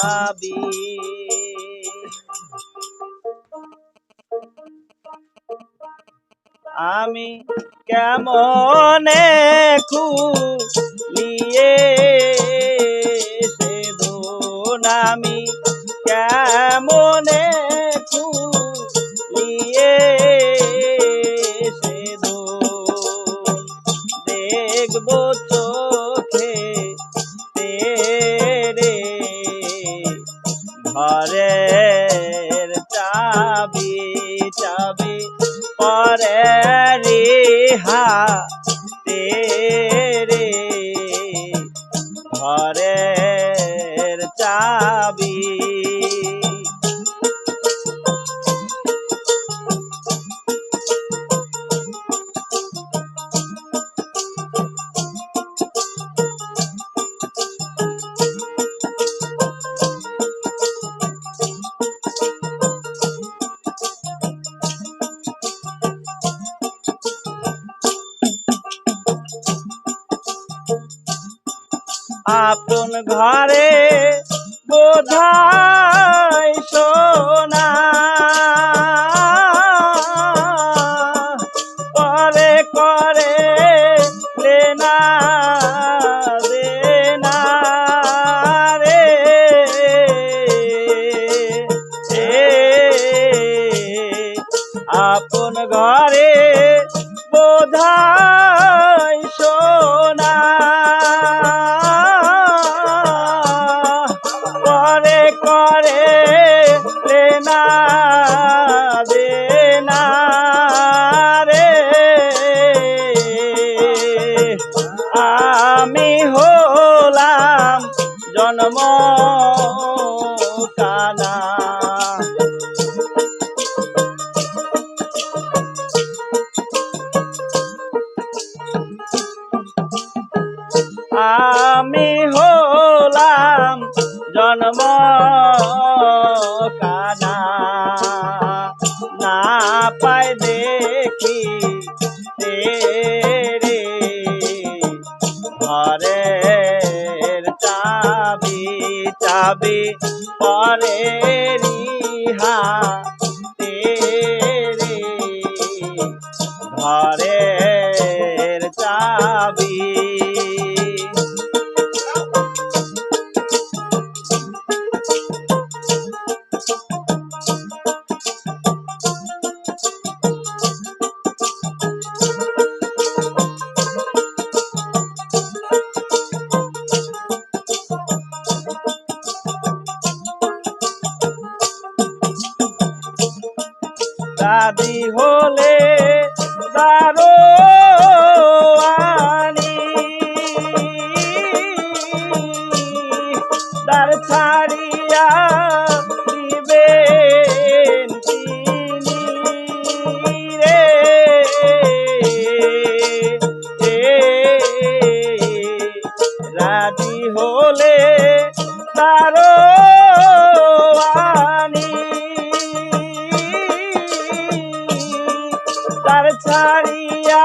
চাবি আমি কেমনে খুলিয়ে সে ধুন আমি কেমনে খুলিয়ে সে ধুন দেখব চোখে তেরে আপন ঘরে বোধাই সোনা। পরে করে লেনা আপন ঘরে বোধাই সোনা। জন্ম কানা না পাই দেখি রে ঘরের চাবি চাবি পরে রিহা দাদি হলে তার ছাড়িয়া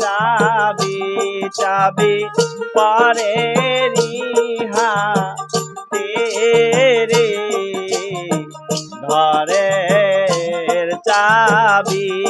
চাবি চাবি পরে রিহা তেরে। ঘরের চাবি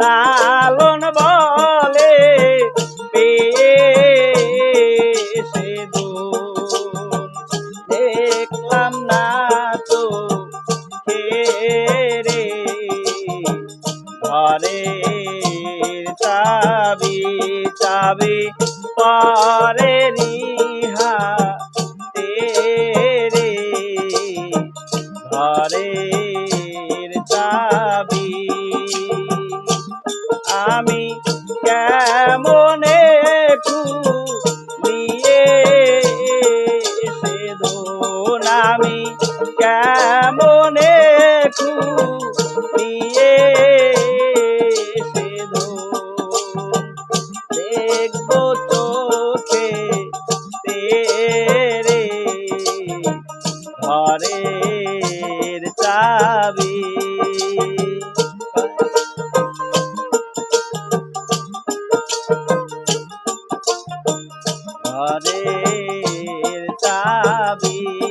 লালন বলে পেয়ে সে দোল দেখলাম না তো রে ঘরে চাবি চাবি পরে নিহা তেরে। ঘরের চাবি কেমনে নিয়ে সে আমি কেমনে নিয়ে সে দেখব চোখে তেরে ঘরের চাবি। vida.